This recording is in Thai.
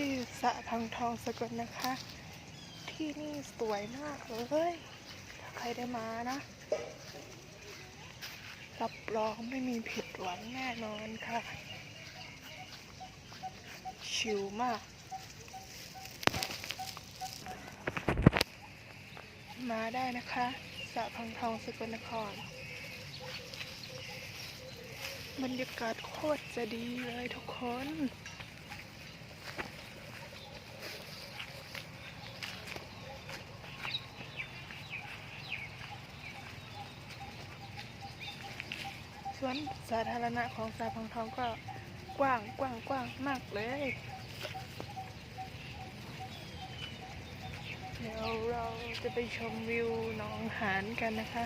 ที่สะพังทองสกลนะคะ ที่นี่สวยมากเลยถ้าใครได้มานะ รับรองไม่มีผิดหวังแน่นอนค่ะ ชิลมาก มาได้นะคะสะพังทองสกลนครบรรยากาศโคตรจะดีเลยทุกคน วนสาธารณะของสาพังทองก็กว้างกว้างกว้างมากเลย เดี๋ยวเราจะไปชมวิวหนองหานกันนะคะ